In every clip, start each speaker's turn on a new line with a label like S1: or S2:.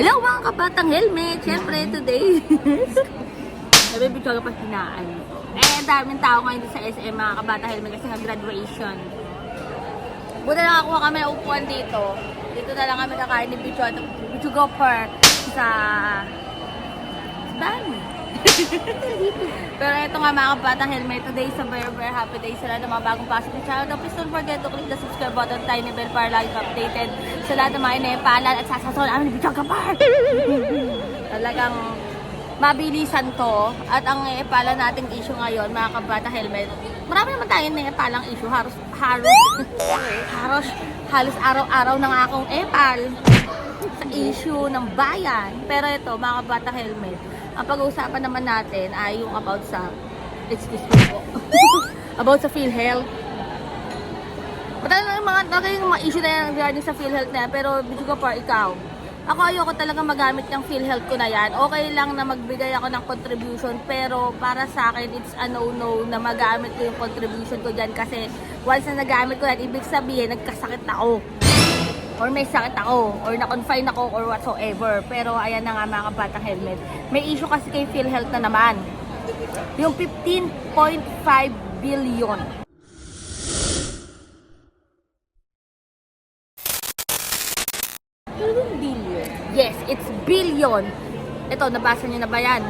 S1: Hello mga kabatang helmet! Siyempre today, nabibidyo ka pa hinaan. Eh, ang daming tao ngayon sa SM mga kabatang helmet kasi nga graduation. Buti nakakuha kami ng upuan dito. Dito na lang kami kakain ni Bicho at Bicho Gopher sa... Dami. Pero ito nga mga kabatang helmet, today is a very very happy day sa lahat ng mga bagong pasok ng channel. Please don't forget to click the subscribe button, tiny bell para lagi updated sa lahat ng mga inepalan at sasasaw namin ni Bichong Kapar. Talagang mabilisan to at ang inepalan nating issue ngayon, mga kabata helmet, marami naman tayong inepalang issue. Haros, haros, haros, halos araw-araw nga akong epal sa issue ng bayan. Pero ito, mga kabata helmet, ang pag-uusapan naman natin ay yung about sa, excuse me po, about sa PhilHealth. Patagal na mga, yung mga issue na yan regarding sa PhilHealth na pero Bicho ka pa, ikaw. Ako ayoko talaga magamit yung PhilHealth ko na yan. Okay lang na magbigay ako ng contribution, pero para sa akin, it's a no-no na magamit ko yung contribution ko dyan kasi once na nagamit ko yan, ibig sabihin, nagkasakit ako or may sakit ako, or na-confine ako, or whatsoever. Pero ayan na nga mga kabatang helmet. May issue kasi kay PhilHealth na naman. Yung 15.5 billion. billion? Yes, it's billion. Ito, nabasa niyo na ba yan?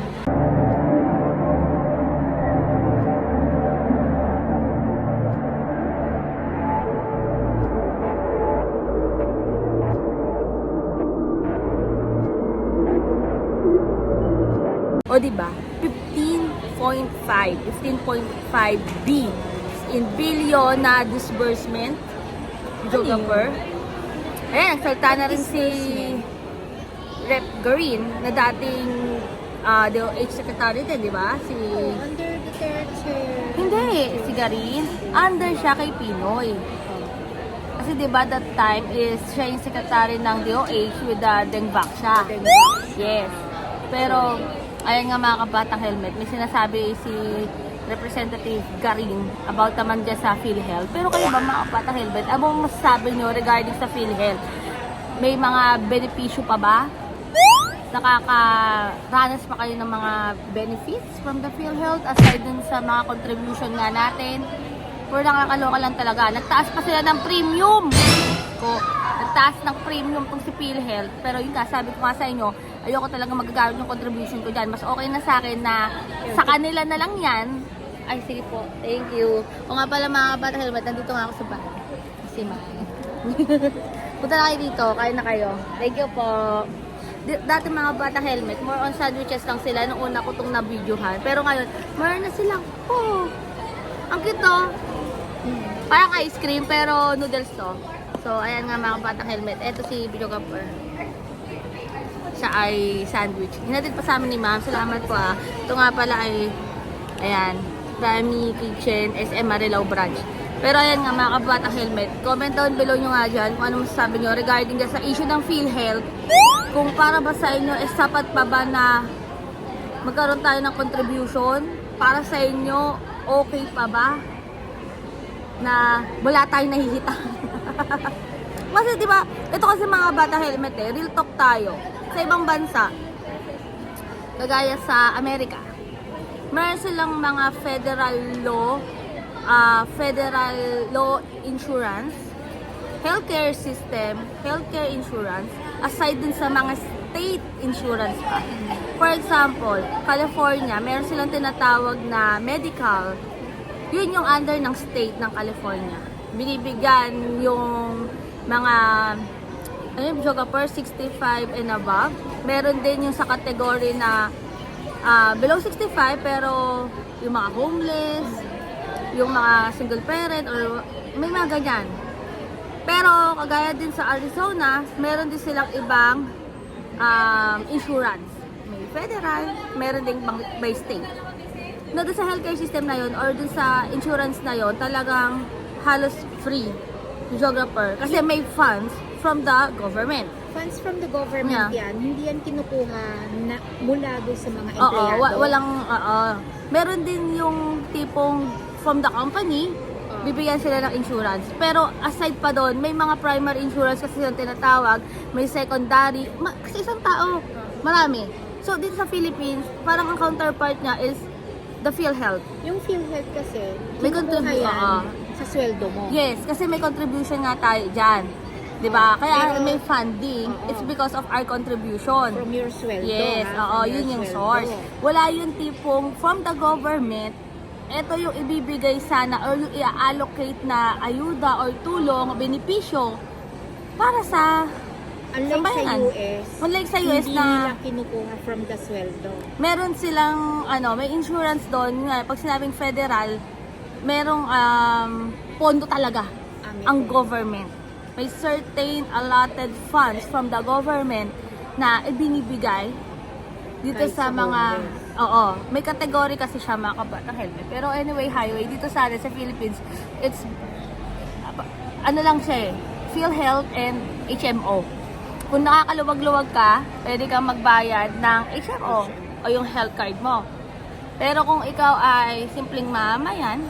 S1: O di ba? 15.5, 15.5 B in billion na disbursement. Geographer. Ayan, nagsalta na rin si Rep. Garin na dating uh, DOH Secretary din, di ba? Si...
S2: Under the third chair.
S1: Hindi, si Garin. Under siya kay Pinoy. Kasi di ba that time is siya yung secretary ng DOH with the Dengvak siya. Yes. Pero, ayun nga mga kabatang helmet, may sinasabi si Representative Garin about naman dyan sa PhilHealth. Pero kayo ba mga kabatang helmet, ano ang masasabi nyo regarding sa PhilHealth? May mga benepisyo pa ba? Nakakaranas pa kayo ng mga benefits from the PhilHealth aside dun sa mga contribution nga natin? Puro nakakaloka lang talaga. Nagtaas pa sila ng premium. Ko, nagtaas ng premium tong si PhilHealth. Pero yun nga, sabi ko nga sa inyo, ayoko talaga magagamit yung contribution ko dyan. Mas okay na sa akin na sa kanila na lang yan. Ay, sige po. Thank you. O nga pala mga bata helmet, nandito nga ako sa bahay. Si Mai. Punta na kayo dito, kain na kayo. Thank you po. Di- Dati mga bata helmet, more on sandwiches lang sila nung una ko itong na-videohan. Pero ngayon, more na silang, oh, ang cute to. Parang ice cream, pero noodles to. So, ayan nga mga batang helmet. Ito si Video. Siya ay sandwich. Hinatid pa sa amin ni ma'am. Salamat po ah. Ito nga pala ay, ayan, Rami Kitchen, SM Marilao Branch. Pero ayan nga mga kabatang helmet. Comment down below nyo nga dyan kung ano masasabi nyo regarding dyan sa issue ng PhilHealth. Kung para ba sa inyo, eh sapat pa ba na magkaroon tayo ng contribution? Para sa inyo, okay pa ba? na wala tayong nahihita. kasi di ba, ito kasi mga bata helmet eh, real talk tayo. Sa ibang bansa, kagaya sa Amerika, meron silang mga federal law, ah, federal law insurance, healthcare system, healthcare insurance, aside dun sa mga state insurance pa. For example, California, meron silang tinatawag na medical yun yung under ng state ng California. Binibigyan yung mga ano yung yoga per 65 and above. Meron din yung sa category na ah, below 65 pero yung mga homeless, yung mga single parent or may mga ganyan. Pero kagaya din sa Arizona, meron din silang ibang um, insurance. May federal, meron din bang- by state na sa healthcare system na yon or doon sa insurance na yon talagang halos free geographer kasi may funds from the government.
S2: Funds from the government
S1: Yeah.
S2: yan, hindi yan kinukuha na, mula doon sa mga
S1: Oo,
S2: empleyado.
S1: wa- walang oo. Meron din yung tipong from the company,
S2: Oo.
S1: bibigyan sila ng insurance. Pero aside pa doon, may mga primary insurance kasi yung tinatawag, may secondary, ma- kasi isang tao, marami. So dito sa Philippines, parang ang counterpart niya is the PhilHealth.
S2: Yung PhilHealth kasi,
S1: May
S2: kinukuha
S1: contribu-
S2: yan
S1: oo.
S2: sa sweldo mo.
S1: Yes, kasi may contribution nga tayo dyan. 'Di ba? Kaya
S2: Pero-
S1: may funding,
S2: Oo.
S1: it's because of our contribution.
S2: From your sweldo.
S1: Yes,
S2: ha?
S1: oo,
S2: From your
S1: yun yung
S2: sweldo.
S1: source. Wala yung tipong from the government, ito yung ibibigay sana or yung i-allocate na ayuda or tulong, benepisyo para sa
S2: Unlike sa
S1: Sambayanan.
S2: US,
S1: Unlike sa US
S2: hindi
S1: na
S2: nila kinukuha from the sweldo.
S1: meron silang ano, may insurance doon, nga pag sinabing federal, merong um, pondo talaga
S2: Amin.
S1: ang government. May certain allotted funds from the government na ibinibigay dito sa
S2: sa
S1: mga
S2: homeless.
S1: Oo, may category kasi siya mga kabatang helmet. Pero anyway, highway dito sa atin sa Philippines, it's ano lang siya eh, PhilHealth and HMO. Kung nakakaluwag-luwag ka, pwede kang magbayad ng HMO o yung health card mo. Pero kung ikaw ay simpleng mamayan,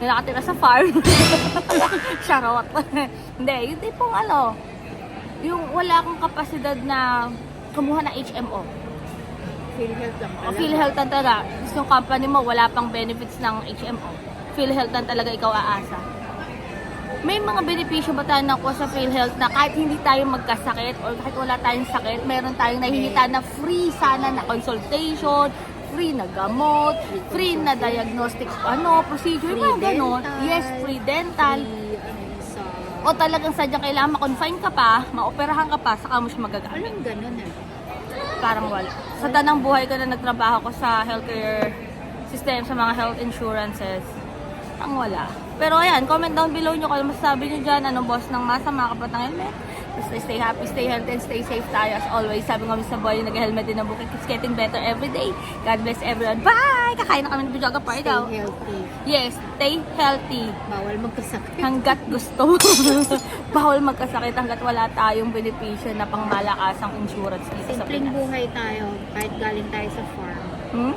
S1: na nakatira sa farm, charot. Hindi, yung tipong ano, yung wala akong kapasidad na kumuha ng HMO.
S2: PhilHealth lang
S1: O. PhilHealth lang talaga. Tapos yung company mo, wala pang benefits ng HMO. PhilHealth lang talaga ikaw aasa. May mga benepisyo ba tayo nakuha sa PhilHealth na kahit hindi tayo magkasakit or kahit wala tayong sakit, meron tayong nahihita na free sana na consultation, free na gamot, free na diagnostic, ano, procedure,
S2: Free
S1: mga ganon. Yes, free dental.
S2: Free, ano, sa...
S1: O talagang sadyang kailangan ma-confine ka pa, maoperahan ka pa, saka mo siya magagamit.
S2: Walang ganun ah.
S1: Parang wala. Sa tanang buhay ko na nagtrabaho ko sa healthcare system, sa mga health insurances, ang wala. Pero ayan, comment down below nyo kung masasabi nyo dyan, anong boss ng masa, mga kapatang helmet. Basta stay happy, stay healthy, and stay safe tayo as always. Sabi nga sa boy, nag-helmet din ang bukit. It's getting better every day. God bless everyone. Bye! Kakain na kami ng Bijoga Party
S2: Stay
S1: daw.
S2: healthy.
S1: Yes, stay healthy.
S2: Bawal magkasakit.
S1: Hanggat gusto mo. Bawal magkasakit hanggat wala tayong benepisyo na pangmalakasang insurance dito sa
S2: Simpleng
S1: Pinas.
S2: buhay tayo kahit galing tayo sa farm.
S1: Hmm?